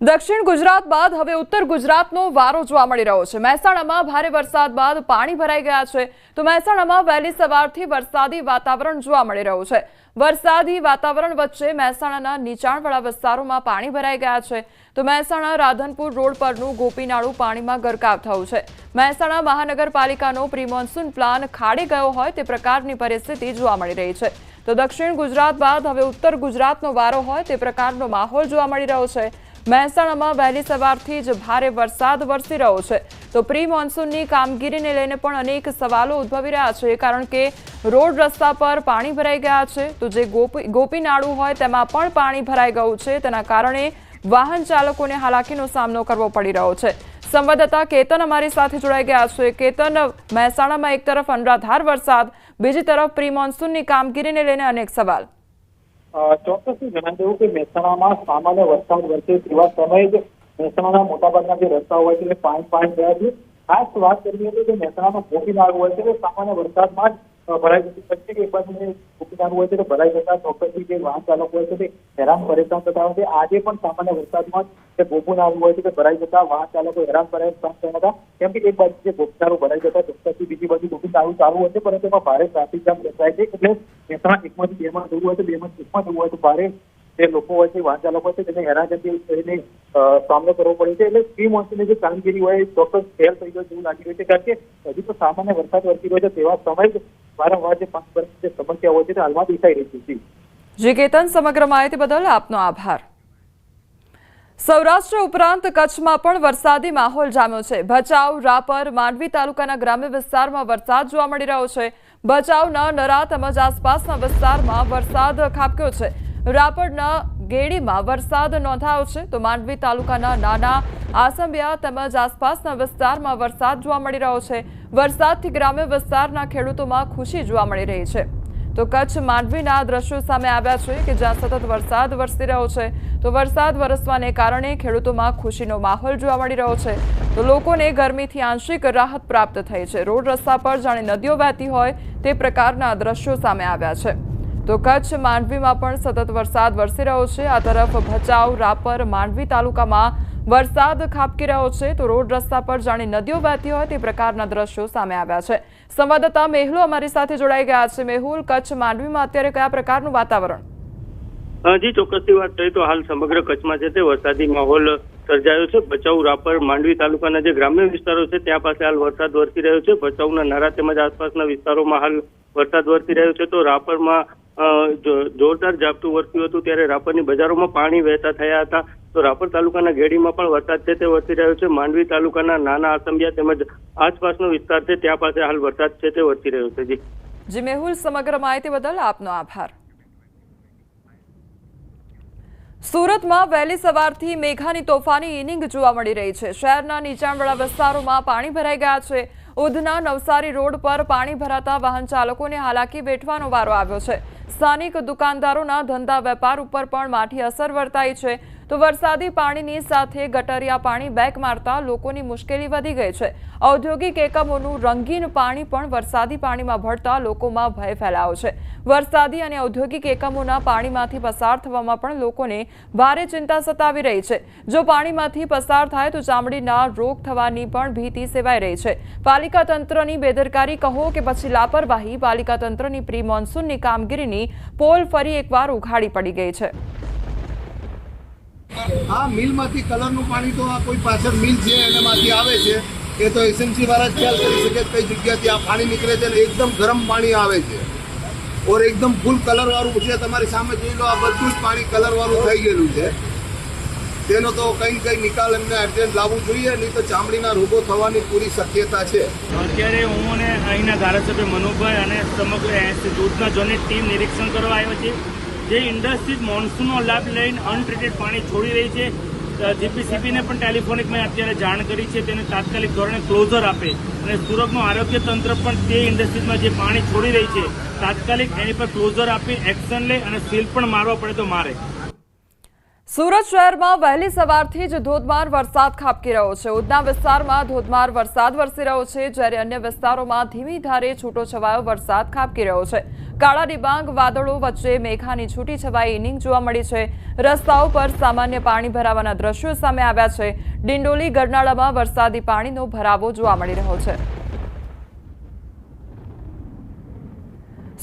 દક્ષિણ ગુજરાત બાદ હવે ઉત્તર ગુજરાતનો વારો જોવા મળી રહ્યો છે. મહેસાણામાં ભારે વરસાદ બાદ પાણી ભરાઈ ગયા છે. તો મહેસાણામાં વહેલી સવારથી વરસાદી વાતાવરણ જોવા મળી રહ્યું છે. વરસાદી વાતાવરણ વચ્ચે મહેસાણાના નીચાણવાળા વિસ્તારોમાં પાણી ભરાઈ ગયા છે. તો મહેસાણા રાધનપુર રોડ પરનું ગોપીનાળું પાણીમાં ગરકાવ થયું છે. મહેસાણા મહાનગરપાલિકાનો પ્રિમોન્સૂન પ્લાન ખાડી ગયો હોય તે પ્રકારની પરિસ્થિતિ જોવા મળી રહી છે. તો દક્ષિણ ગુજરાત બાદ હવે ઉત્તર ગુજરાતનો વારો હોય તે પ્રકારનો માહોલ જોવા મળી રહ્યો છે. મહેસાણામાં વહેલી સવારથી જ ભારે વરસાદ વરસી રહ્યો છે. તો પ્રી મોન્સૂનની કામગીરીને લઈને પણ અનેક સવાલો ઉદ્ભવી રહ્યા છે, કારણ કે રોડ રસ્તા પર પાણી ભરાઈ ગયા છે. તો જે ગોપી ગોપીનાળું હોય તેમાં પણ પાણી ભરાઈ ગયું છે. તેના કારણે વાહન ચાલકોને હાલાકીનો સામનો કરવો પડી રહ્યો છે. સંવાદદાતા કેતન અમારી સાથે જોડાઈ ગયા છે. કેતન, મહેસાણામાં એક તરફ અનરાધાર વરસાદ, બીજી તરફ પ્રી મોન્સૂનની કામગીરીને લઈને અનેક સવાલ. અ, ચોક્કસથી જણાવી દઉં કે મહેસાણામાં સામાન્ય વરસાદ વરસે તેવા સમયે જ મહેસાણાના મોટાભાગના જે રસ્તાઓ હોય છે તે પાણી પાણી થયા છે. ખાસ વાત કરીએ તો મહેસાણામાં ગોપીનાળું હોય છે સામાન્ય વરસાદમાં જ ભરાઈ જતી હોય છે કે એક બાજુ જે ગોપીનાળું હોય છે તો ભરાઈ જતા ચોક્કસથી જે વાહન ચાલકો હોય છે તે હેરાન પરેશાન થતા હોય છે આજે પણ સામાન્ય વરસાદમાં જ જે આવ્યું હોય છે તે ભરાઈ જતા વાહન ચાલકો હેરાન પરેશાન થયા હતા. કેમ એક બાજુ જે ગોપીનાળું ભરાઈ જતા ચોક્કસથી બીજી બાજુ ગોપીનાળું ચાલુ હોય છે પરંતુ ભારે ટ્રાફિક જામ રચાય છે. એટલે મહેસાણા એકમાંથી બેમાં જવું હોય તો બેમાં એકમાં જવું હોય તો ભારે જે લોકો હોય છે વાહન ચાલકો હોય છે તેને હેરાનગતિ અ, સામનો કરવો પડે છે. એટલે પ્રી મોન્સૂનની જે કામગીરી હોય એ ચોક્કસ ફેલ થઈ ગયો જેવું લાગી રહ્યું છે. કારણ કે હજી તો સામાન્ય વરસાદ વરસી રહ્યો છે તેવા સમય વારંવાર જે પાંચ વર્ષની જે સમસ્યાઓ છે તે હાલમાં દેખાઈ રહી છે. જી. કેતન, સમગ્ર માહિતી બદલ આપનો આભાર. સૌરાષ્ટ્ર ઉપરાંત કચ્છમાં પણ વરસાદી માહોલ જામ્યો છે. ભચાઉ, રાપર, માંડવી તાલુકાના ગ્રામ્ય વિસ્તારમાં વરસાદ જોવા મળી રહ્યો છે. ભચાઉના નરા તેમજ આસપાસના વિસ્તારમાં વરસાદ ખાબક્યો છે. રાપરના ગેડીમાં વરસાદ નોંધાયો છે. તો માંડવી તાલુકાના નાના આસંબિયા તેમજ આસપાસના વિસ્તારમાં વરસાદ જોવા મળી રહ્યો છે. વરસાદથી ગ્રામ્ય વિસ્તારના ખેડૂતોમાં ખુશી જોવા મળી રહી છે. તો કચ્છ માંડવીના દ્રશ્યો સામે આવ્યા છે કે જ્યાં સતત વરસાદ વરસી રહ્યો છે. તો વરસાદ વરસવાને કારણે ખેડૂતોમાં ખુશીનો માહોલ જોવા મળી રહ્યો છે. તો લોકોને ગરમીથી આંશિક રાહત પ્રાપ્ત થઈ છે. રોડ રસ્તા પર જાણે નદીઓ વહેતી હોય તે પ્રકારના દ્રશ્યો સામે આવ્યા છે. તો કચ્છ માંડવીમાં પણ સતત વરસાદ વરસી રહ્યો છે. આ તરફ ભચાઉ, રાપર, માંડવી તાલુકામાં વરસાદ ખાબકી રહ્યો છે. તો રોડ રસ્તા પર જાણે નદીઓ વહેતી હોય તે પ્રકારના દ્રશ્યો સામે આવ્યા છે. સંવાદદાતા મેહુલ અમારી સાથે જોડાઈ ગયા છે. મેહુલ, કચ્છ માંડવીમાં અત્યારે કયા પ્રકારનું વાતાવરણ? જી, ચોક્કસથી વાત થઈ તો હાલ સમગ્ર કચ્છમાં છે તે વરસાદી માહોલ સર્જાયો છે. ભચાઉ, રાપર, માંડવી તાલુકાના જે ગ્રામ્ય વિસ્તારો છે ત્યાં પાસે હાલ વરસાદ વરસી રહ્યો છે. ભચાઉના નારા તેમજ આસપાસના વિસ્તારોમાં હાલ વરસાદ વરસી રહ્યો છે. તો રાપરમાં જોરદાર ઝાપટું વરસ્યું હતું ત્યારે રાપરની બજારોમાં પાણી વહેતા થયા હતા. તો રાપર તાલુકાના ઘેડીમાં પણ વરસાદ છે તે વરસી રહ્યો છે. માંડવી તાલુકાના નાના આસંબિયા તેમજ આસપાસનો વિસ્તાર છે ત્યાં પાસે હાલ વરસાદ છે તે વરસી રહ્યો છે. જી. જી, મેહુલ, સમગ્ર માહિતી બદલ આપનો આભાર. સુરતમાં વહેલી સવારથી મેઘાની તોફાની ઇનિંગ જોવા મળી રહી છે. શહેરના નીચાણવાળા વિસ્તારોમાં પાણી ભરાઈ ગયા છે. ઉધના નવસારી રોડ પર પાણી ભરાતા વાહન ચાલકોને હાલાકી વેઠવાનો વારો આવ્યો છે. સ્થાનિક દુકાનદારોના ધંધા વેપાર ઉપર પણ માઠી અસર વર્તાઈ છે. તો વરસાદી પાણીની સાથે ગટરિયા પાણી બેક મારતા લોકોની મુશ્કેલી વધી ગઈ છે. ઔદ્યોગિક એકમોનું રંગીન પાણી પણ વરસાદી પાણીમાં ભળતા લોકોમાં ભય ફેલાયો છે. વરસાદી અને ઔદ્યોગિક એકમોના પાણીમાંથી પસાર થવામાં પણ લોકોને ભારે ચિંતા સતાવી રહી છે. જો પાણીમાંથી પસાર થાય તો ચામડીના રોગ થવાની પણ ભીતિ સેવાઈ રહી છે. પાલિકા તંત્રની બેદરકારી કહો કે પછી લાપરવાહી, પાલિકા તંત્રની પ્રી મોન્સૂનની કામગીરીની પોલ ફરી એકવાર ઉઘાડી પડી ગઈ છે. આ મિલમાંથી કલરનું પાણી તો આ કોઈ પાછળ મિલ છે, એનામાંથી આવે છે. એ તો એસએમસી વાળા જ ખ્યાલ કરી શકે કઈ જગ્યાથી આ પાણી નીકળે છે એકદમ ગરમ પાણી આવે છે. ઓર એકદમ ફૂલ કલર વાળું છે. તમારી સામે જોઈ લો, આ બધું જ પાણી કલર વાળું થઈ ગયેલું છે. તેનો તો કંઈ કંઈ નિકાલ એમને અર્જન્ટ લાવવું જોઈએ, નહીં તો ચામડીના રોગો થવાની પૂરી શક્યતા છે. અત્યારે હું અને અહીંના ધારાસભ્ય મનુભાઈ અને સમગ્ર દૂધના જોની ટીમ નિરીક્ષણ કરવા આવ્યો છે જે ઇન્ડસ્ટ્રીઝ મોન્સૂનનો લાભ લઈને અનટ્રીટેડ પાણી છોડી રહી છે. જીપીસીબીને પણ ટેલિફોનિક મેં અત્યારે જાણ કરી છે. તેને તાત્કાલિક ધોરણે ક્લોઝર આપે અને સુરતનું આરોગ્ય તંત્ર પણ તે ઇન્ડસ્ટ્રીઝમાં જે પાણી છોડી રહી છે, તાત્કાલિક એની પર ક્લોઝર આપી એક્શન લે અને સીલ પણ મારવા પડે તો મારે. સુરત શહેરમાં વહેલી સવારથી જ ધોધમાર વરસાદ ખાબકી રહ્યો છે. ઉધના વિસ્તારમાં ધોધમાર વરસાદ વરસી રહ્યો છે, જ્યારે અન્ય વિસ્તારોમાં ધીમી ધારે છૂટોછવાયો વરસાદ ખાબકી રહ્યો છે. કાળા ડિબાંગ વાદળો વચ્ચે મેઘાની છૂટી છવાઈ ઇનિંગ જોવા મળી છે. રસ્તાઓ પર સામાન્ય પાણી ભરાવાના દ્રશ્યો સામે આવ્યા છે. ડિંડોલી ગરનાળામાં વરસાદી પાણીનો ભરાવો જોવા મળી રહ્યો છે.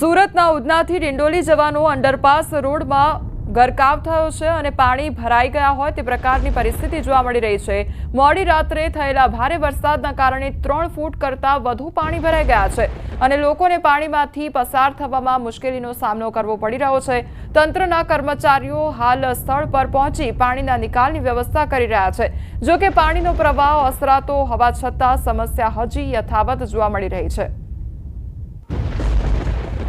સુરતના ઉધનાથી ડિંડોલી જવાનો અંડરપાસ રોડમાં ગરકાવ થયો છે અને પાણી ભરાઈ ગયા હોય તે પ્રકારની પરિસ્થિતિ જોવા મળી રહી છે. મોડી રાત્રે થયેલા ભારે વરસાદના કારણે ત્રણ ફૂટ કરતાં વધુ પાણી ભરાઈ ગયા છે અને લોકોને પાણીમાંથી પસાર થવામાં મુશ્કેલીનો સામનો કરવો પડી રહ્યો છે. તંત્રના કર્મચારીઓ હાલ સ્થળ પર પહોંચી પાણીના નિકાલની વ્યવસ્થા કરી રહ્યા છે. જો કે પાણીનો પ્રવાહ અસરાતો હોવા છતાં સમસ્યા હજી યથાવત જોવા મળી રહી છે.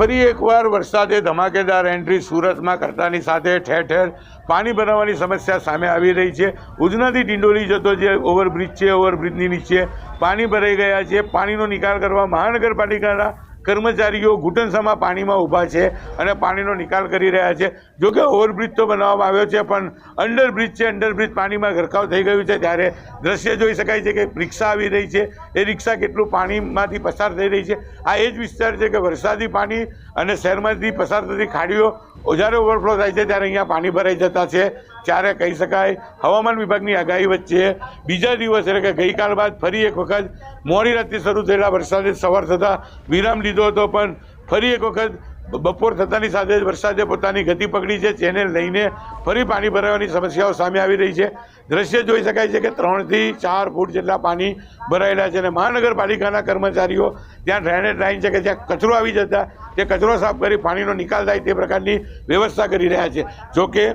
ફરી એકવાર વરસાદે ધમાકેદાર એન્ટ્રી સુરતમાં કરતાની સાથે ઠેર ઠેર પાણી ભરાવાની સમસ્યા સામે આવી રહી છે. ઉધનાથી ડિંડોલી જતો જે ઓવરબ્રિજ છે ઓવરબ્રિજની નીચે પાણી ભરાઈ ગયા છે. પાણીનો નિકાલ કરવા મહાનગરપાલિકાના કર્મચારીઓ ઘૂંટણસામાં પાણીમાં ઊભા છે અને પાણીનો નિકાલ કરી રહ્યા છે. જો કે ઓવરબ્રિજ તો બનાવવામાં આવ્યો છે, પણ અંડરબ્રિજ છે. અંડરબ્રિજ પાણીમાં ગરકાવ થઈ ગયું છે. ત્યારે દ્રશ્ય જોઈ શકાય છે કે રિક્ષા આવી રહી છે. એ રિક્ષા કેટલું પાણીમાંથી પસાર થઈ રહી છે? આ એ જ વિસ્તાર છે કે વરસાદી પાણી અને શહેરમાંથી પસાર થતી ખાડીઓ જ્યારે ઓવરફ્લો થાય છે. ત્યારે અહીંયા પાણી ભરાઈ જતા છે. ત્યારે કહી શકાય, હવામાન વિભાગની આગાહી વચ્ચે બીજા દિવસ એટલે કે ગઈકાલ બાદ ફરી એક વખત મોડી રાતથી શરૂ થયેલા વરસાદે સવાર થતાં વિરામ લીધો હતો, પણ ફરી એક વખત બપોર થતાની સાથે જ વરસાદે પોતાની ગતિ પકડી છે. જેને લઈને ફરી પાણી ભરાવાની સમસ્યાઓ સામે આવી રહી છે. દ્રશ્ય જોઈ શકાય છે કે ત્રણથી ચાર ફૂટ જેટલા પાણી ભરાયેલા છે અને મહાનગરપાલિકાના કર્મચારીઓ ત્યાં ડ્રેનેજ લાઈન છે કે જ્યાં કચરો આવી જતા, તે કચરો સાફ કરી પાણીનો નિકાલ થાય તે પ્રકારની વ્યવસ્થા કરી રહ્યા છે. જોકે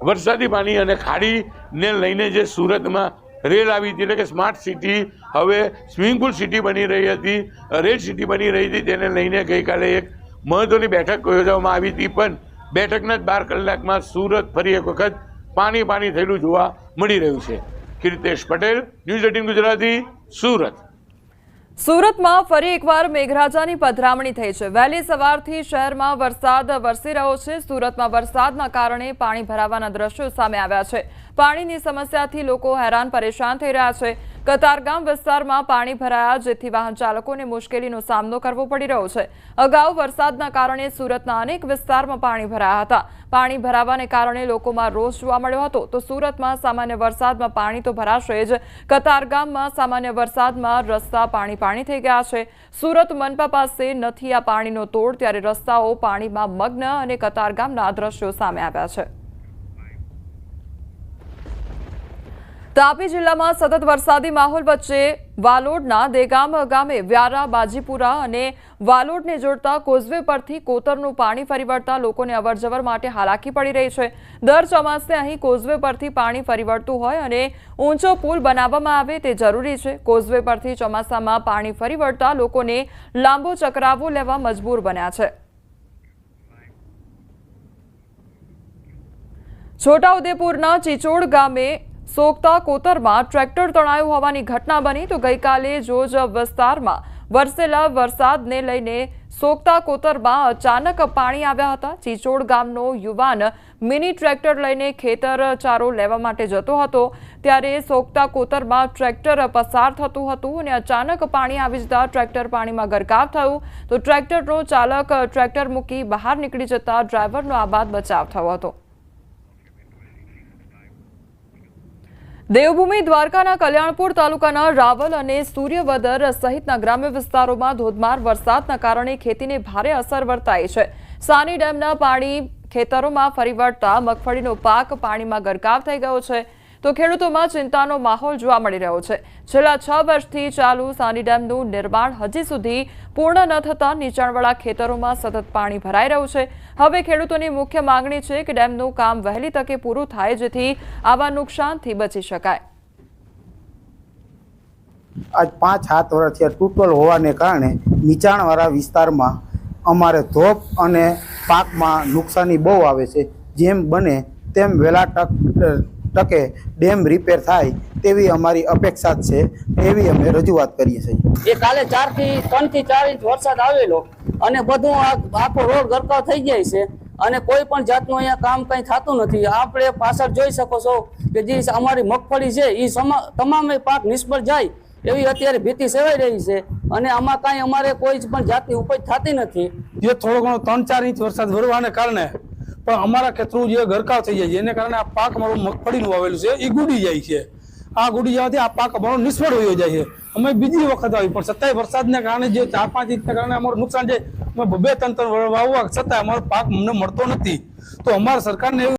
વરસાદી પાણી અને ખાડીને લઈને જે સુરતમાં રેલ આવી હતી, એટલે કે સ્માર્ટ સિટી હવે સ્વિમિંગ પુલ સિટી બની રહી હતી રેલ સિટી બની રહી હતી, તેને લઈને ગઈકાલે એક મહત્વની બેઠક યોજવામાં આવી હતી. પણ બેઠકના જ બાર કલાકમાં સુરત ફરી એક વખત પાણી પાણી થયેલું જોવા મળી રહ્યું છે. Kirtesh Patel, news eighteen Gujarati, Surat. સુરતમાં ફરી એકવાર મેઘરાજાની પધરામણી થઈ છે. વહેલી સવારથી શહેરમાં વરસાદ વરસી રહ્યો છે. સુરતમાં વરસાદના કારણે પાણી ભરાવાના દ્રશ્યો સામે આવ્યા છે. પાણીની સમસ્યાથી લોકો હેરાન પરેશાન થઈ રહ્યા છે. કતારગામ વિસ્તારમાં પાણી ભરાયા, જેથી વાહન ચાલકોને મુશ્કેલીનો સામનો કરવો પડી રહ્યો છે. અગાઉ વરસાદના કારણે સુરતના અનેક વિસ્તારમાં પાણી ભરાયા હતા. પાણી ભરાવાને કારણે લોકોમાં રોષ જોવા મળ્યો હતો. તો સુરતમાં સામાન્ય વરસાદમાં પાણી તો ભરાશે જ. કતારગામમાં સામાન્ય વરસાદમાં રસ્તા પાણી પાણી થઈ ગયા છે. સુરત મનપા પાસે નથી આ પાણીનો તોડ, ત્યારે રસ્તાઓ પાણીમાં મગ્ન અને કતારગામના દ્રશ્યો સામે આવ્યા છે. તાપી જિલ્લામાં સતત વરસાદી માહોલ વચ્ચે વાલોડના દેગામ ગામે વ્યારા, બાજીપુરા અને વાલોડને જોડતા કોઝવે પરથી કોતરનું પાણી ફરી વળતા લોકોને અવરજવર માટે હાલાકી પડી રહી છે. દર ચોમાસે અહીં કોઝવે પરથી પાણી ફરી વળતું હોય અને ઊંચો પુલ બનાવવામાં આવે તે જરૂરી છે. કોઝવે પરથી ચોમાસામાં પાણી ફરી વળતા લોકોને લાંબો ચકરાવો લેવા મજબૂર બન્યા છે. છોટાઉદેપુરના ચિચોડ ગામે સોગતા કોતરમાં ટ્રેક્ટર તણાયું હોવાની ઘટના બની તો ગઈકાલે જોજ વિસ્તારમાં વરસેલા વરસાદને લઈને સોગતા કોતરમાં અચાનક પાણી આવ્યા હતા. ચીચોડ ગામનો યુવાન મિની ટ્રેક્ટર લઈને ખેતર ચારો લેવા માટે જતો હતો. ત્યારે સોગતા કોતરમાં ટ્રેક્ટર પસાર થતું હતું અને અચાનક પાણી આવી જતા ટ્રેક્ટર પાણીમાં ગરકાવ થયું. તો ટ્રેક્ટરનો ચાલક ટ્રેક્ટર મૂકી બહાર નીકળી જતા ડ્રાઈવરનો આબાદ બચાવ થયો હતો. દેવભૂમિ દ્વારકાના કલ્યાણપુર તાલુકાના રાવલ અને સૂર્યવદર સહિતના ગ્રામ્ય વિસ્તારોમાં ધોધમાર વરસાદના કારણે ખેતીને ભારે અસર વર્તાઈ છે. સાની ડેમના પાણી ખેતરોમાં ફરી વળતા મગફળીનો પાક પાણીમાં ગરકાવ થઈ ગયો છે. તો ખેડૂતોમાં ચિંતાનો માહોલ જોવા મળી રહ્યો છે. છેલ્લા છ વર્ષથી ચાલુ સાની ડેમનું નિર્માણ હજી સુધી પૂર્ણ ન થતાં નીચાણવાળા ખેતરોમાં સતત પાણી ભરાઈ રહ્યું છે. હવે ખેડૂતોની મુખ્ય માંગણી છે કે ડેમનું કામ વહેલી તકે પૂરું થાય જેથી આવા નુકસાનથી બચી શકાય. આજ પાંચ સાત વર્ષથી તૂટલ હોવાને કારણે નીચાણવાળા વિસ્તારમાં અમારે ધોપ અને પાકમાં નુકસાની બહુ આવે છે. જેમ બને તેમ વહેલા તક તકે ડેમ રિપેર થાય તેવી અમારી અપેક્ષા છે એવી અમે રજૂઆત કરીએ છીએ. એ કાલે ચારથી ત્રણથી ચાર ઇંચ વરસાદ આવેલો અને બધું આખો રોડ ગરકાવ થઈ જાય છે અને કોઈ પણ જાતનું અહીંયા કામ કંઈ થતું નથી. આપણે પાછળ જોઈ શકો છો કે જે અમારી મગફળી છે એ તમામે પાક નિષ્ફળ જાય એવી અત્યારે ભીતિ સેવાઈ રહી છે અને આમાં કાંઈ અમારે કોઈ જ પણ જાતની ઉપજ થતી નથી. જે થોડો ઘણો ત્રણ ચાર ઇંચ વરસાદ વરવાને કારણે પણ અમારા ખેતરું જે ગરકાવ થઈ જાય છે એને કારણે આ પાક અમારું મગફળીનું વાવેલું છે એ ગુડી જાય છે. આ ગુડી જવાથી આ પાક અમારો નિષ્ફળ વયો જાય છે. અમે બીજી વખત આવી, પણ છતાંય વરસાદને કારણે જે ચાર પાંચ ઇંચના કારણે અમારું નુકસાન છે, અમે બે ત્રણ વાવવા છતાં અમારો પાક અમને મળતો નથી. તો અમારા સરકારને